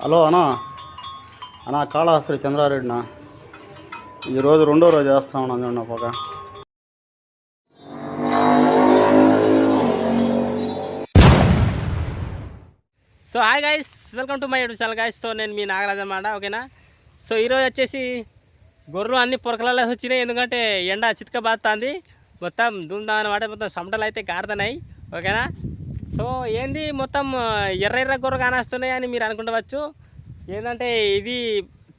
Hello అన్న అన్నా కాళహస్త్రి చంద్రారెడ్డినా? ఈరోజు రెండో రోజు వేస్తా ఉన్నాను చూడండి పొగ so hi guys welcome to my YouTube channel guys so నేను మీ నాగరాజ్ అన్నమాట ఓకేనా సో ఈరోజు వచ్చేసి గొర్రెలు అన్ని పొరకలలో వచ్చినాయి ఎందుకంటే ఎండ చితక బాగుతుంది మొత్తం దుందా అనమాట మొత్తం సమటలు అయితే కారుతున్నాయి ఓకేనా సో ఏంది మొత్తం ఎర్ర ఎర్ర గొర్రె కానొస్తున్నాయి అని మీరు అనుకుంటవచ్చు ఏంటంటే ఇది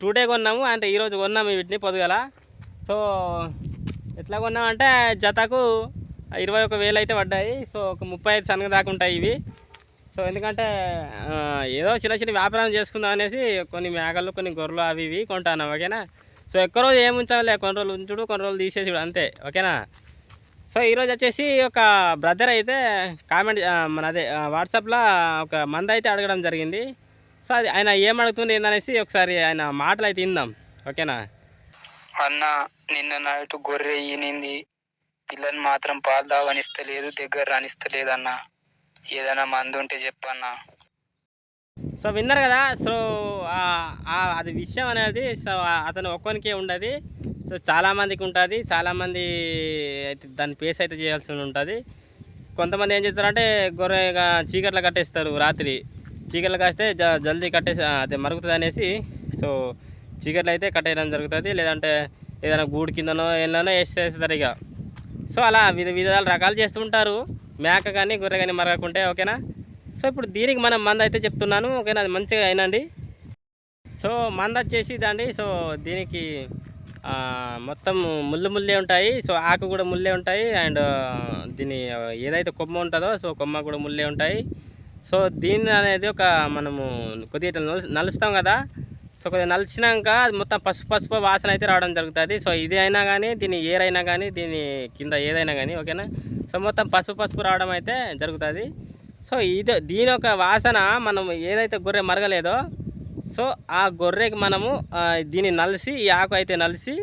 టూ డే కొన్నాము అంటే ఈరోజు కొన్నాము వీటిని పొద్దుగల. సో ఎట్లా కొన్నామంటే జతకు ఇరవై ఒక వేలు అయితే పడ్డాయి. సో ఒక ముప్పై ఐదు సనగ దాకా ఉంటాయి ఇవి. సో ఎందుకంటే ఏదో చిన్న చిన్న వ్యాపారం చేసుకుందాం అనేసి కొన్ని మేకలు కొన్ని గొర్రెలు అవి ఇవి కొంటాను ఓకేనా? సో ఎక్కువ రోజు ఏమి ఉంచాలి కొన్ని రోజులు ఉంచుడు కొన్ని రోజులు తీసేసి అంతే ఓకేనా? సో ఈరోజు వచ్చేసి ఒక బ్రదర్ అయితే కామెంట్ మన అదే వాట్సాప్లో ఒక మంద అయితే అడగడం జరిగింది. సో అది ఆయన ఏం అడుగుతుంది ఏందనేసి ఒకసారి ఆయన మాటలు అయితే ఇందాం ఓకేనా? అన్న నిన్న నైట్ గొర్రె ఈనింది. పిల్లని మాత్రం పాలు తాగనిస్తలేదు దగ్గర రానిస్తలేదు అన్న. ఏదైనా మందు ఉంటే చెప్పన్న సో విన్నారు కదా. సో అది విషయం అనేది సో అతను ఒక్కనికే ఉండదు. సో చాలామందికి ఉంటుంది. చాలామంది అయితే దాని పేస్ అయితే చేయాల్సి ఉంటుంది. కొంతమంది ఏం చేస్తారంటే గొర్రెగా చీకట్లో కట్టేస్తారు రాత్రి. చీకట్లు కాస్తే జ జల్దీ కట్టేసి అదే మరుగుతుంది అనేసి సో చీకట్లు అయితే కట్టేయడం జరుగుతుంది. లేదంటే ఏదైనా గూడు కిందనో ఏళ్ళనో వేసేస్తారు ఇక. సో అలా వివిధ విధాల రకాలు చేస్తుంటారు మేక కానీ గొర్రె కానీ మరగకుంటే ఓకేనా? సో ఇప్పుడు దీనికి మనం మంద అయితే చెప్తున్నాను. ఓకేనా? అది మంచిగా అయినండి. సో మంద వచ్చేసి ఇదండి సో దీనికి మొత్తం ముళ్ళు ముళ్ళే ఉంటాయి. సో ఆకు కూడా ముళ్ళే ఉంటాయి. అండ్ దీని ఏదైతే కొమ్మ ఉంటుందో సో కొమ్మ కూడా ముళ్ళే ఉంటాయి. సో దీన్ని అనేది ఒక మనము కొద్దిగా నలు నలుస్తాం కదా. సో కొద్దిగా నలిచినాక అది మొత్తం పసుపు పసుపు వాసన అయితే రావడం జరుగుతుంది. సో ఇది అయినా కానీ దీని ఏరైనా కానీ దీని కింద ఏదైనా కానీ ఓకేనా? సో మొత్తం పసుపు పసుపు రావడం అయితే జరుగుతుంది. సో ఇది దీని యొక్క వాసన మనం ఏదైతే గొర్రె మరగలేదో సో ఆ గొర్రెకి మనము దీన్ని నలిసి ఈ ఆకు అయితే నలిసి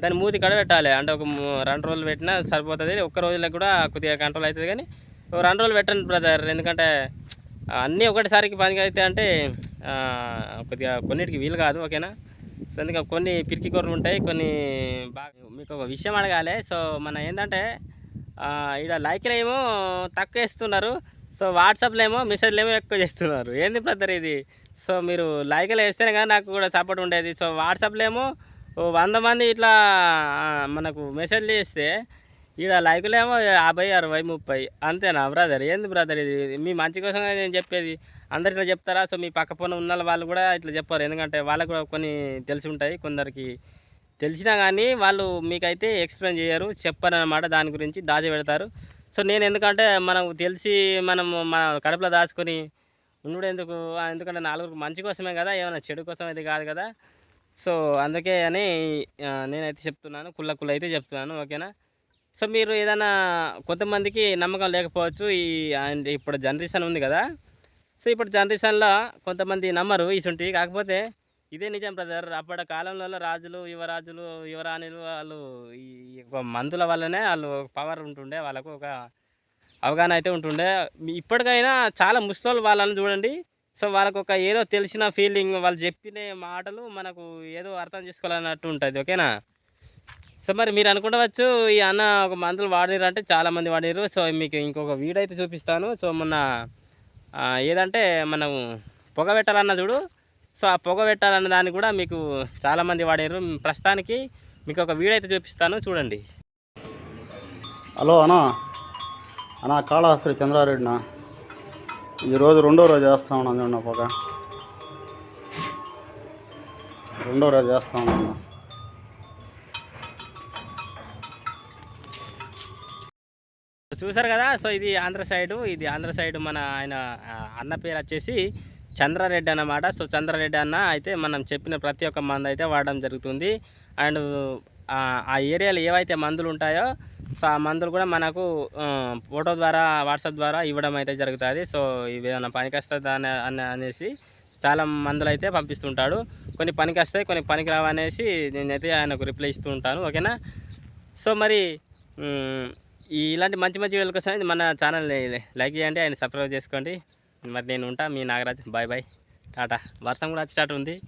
దాన్ని మూతి కడ పెట్టాలి. అంటే ఒక రెండు రోజులు పెట్టినా సరిపోతుంది. ఒక్క రోజులకు కూడా కొద్దిగా కంట్రోల్ అవుతుంది కానీ ఒక రెండు రోజులు పెట్టండి బ్రదర్ ఎందుకంటే అన్నీ ఒకటిసారికి పనికి అయితే అంటే కొద్దిగా కొన్నిటికి వీలు కాదు ఓకేనా? సో ఎందుకంటే కొన్ని పిరికి గొర్రెలు ఉంటాయి కొన్ని బాగా మీకు ఒక విషయం అడగాలి. సో మన ఏంటంటే ఇక్కడ లైక్లు ఏమో తక్కువ వేస్తున్నారు. సో వాట్సాప్లో ఏమో మెసేజ్లు ఏమో ఎక్కువ చేస్తున్నారు. ఏంది బ్రదర్ ఇది? సో మీరు లైక్లు వేస్తేనే కానీ నాకు కూడా సపోర్ట్ ఉండేది. సో వాట్సాప్లో ఏమో వంద మంది ఇట్లా మనకు మెసేజ్లు చేస్తే ఈడ లైకులు ఏమో యాభై అరవై ముప్పై. అంతేనా బ్రదర్? ఏంది బ్రదర్ ఇది? మీ మంచి కోసం నేను చెప్పేది. అందరు ఇట్లా చెప్తారా? సో మీ పక్క పొన్న ఉన్న వాళ్ళు కూడా ఇట్లా చెప్పారు. ఎందుకంటే వాళ్ళకు కూడా కొన్ని తెలిసి ఉంటాయి. కొందరికి తెలిసినా కానీ వాళ్ళు మీకైతే ఎక్స్ప్లెయిన్ చేయరు. చెప్పారనమాట దాని గురించి దాచి పెడతారు. సో నేను ఎందుకంటే మనకు తెలిసి మనం మన కడుపులో దాచుకొని ఉండు ఎందుకు ఎందుకంటే నాలుగు మంచి కోసమే కదా ఏమైనా చెడు కోసం అయితే కాదు కదా. సో అందుకే అని నేనైతే చెప్తున్నాను కుల్ల కుల్ల అయితే చెప్తున్నాను ఓకేనా? సో మీరు ఏదైనా కొంతమందికి నమ్మకం లేకపోవచ్చు ఈ అండ్ ఇప్పుడు జనరేషన్ ఉంది కదా. సో ఇప్పుడు జనరేషన్లో కొంతమంది నమ్మరు ఇసుంటి కాకపోతే ఇదే నిజం బ్రదర్. అప్పటి కాలంలో రాజులు యువరాజులు యువరాణులు వాళ్ళు ఈ ఒక మందుల వల్లనే వాళ్ళు పవర్ ఉంటుండే. వాళ్ళకు ఒక అవగాహన అయితే ఉంటుండే. ఇప్పటికైనా చాలా ముసలి వాళ్ళని చూడండి. సో వాళ్ళకు ఒక ఏదో తెలిసిన ఫీలింగ్ వాళ్ళు చెప్పిన మాటలు మనకు ఏదో అర్థం చేసుకోవాలన్నట్టు ఉంటుంది. ఓకేనా? సో మరి మీరు అనుకుంటవచ్చు ఈ అన్న ఒక మందులు వాడినారు అంటే చాలామంది వాడినారు. సో మీకు ఇంకొక వీడియో అయితే చూపిస్తాను. సో మొన్న ఏదంటే మనం పొగ పెట్టాలన్న చూడు. సో ఆ పొగ పెట్టాలన్న దాన్ని కూడా మీకు చాలామంది వాడారు. ప్రస్తుతానికి మీకు ఒక వీడియో అయితే చూపిస్తాను. చూడండి. హలో అన్నా. అన్నా కాళహస్త్రి చంద్రారెడ్డినా? ఈరోజు రెండో రోజు వేస్తా ఉన్నాను చూడండి పొగ. రెండో రోజు వేస్తా ఉన్నాను చూసారు కదా? సో ఇది ఆంధ్ర సైడు ఇది ఆంధ్ర సైడ్ మన ఆయన అన్న పేరు వచ్చేసి చంద్రారెడ్డి అన్నమాట. సో చంద్రారెడ్డి అన్న అయితే మనం చెప్పిన ప్రతి ఒక్క మందు అయితే వాడడం జరుగుతుంది. అండ్ ఆ ఏరియాలో ఏవైతే మందులు ఉంటాయో సో ఆ మందులు కూడా మనకు ఫోటో ద్వారా వాట్సాప్ ద్వారా ఇవ్వడం అయితే జరుగుతుంది. సో ఇవి ఏమైనా పనికొస్తుంది అని అని- అనేసి చాలా మందులు అయితే పంపిస్తుంటాడు. కొన్ని పనికి వస్తాయి కొన్ని పనికి రావనేసి అనేసి నేనైతే ఆయనకు రిప్లై ఇస్తూ ఉంటాను. ఓకేనా? సో మరి ఈ ఇలాంటి మంచి మంచి వీడియోల కోసం మన ఛానల్ని లైక్ చేయండి ఆయన సబ్స్క్రైబ్ చేసుకోండి. మరి నేను ఉంటా మీ నాగరాజ్. Bye bye. టాటా. వర్షం కూడా వచ్చేటట్టు ఉంది.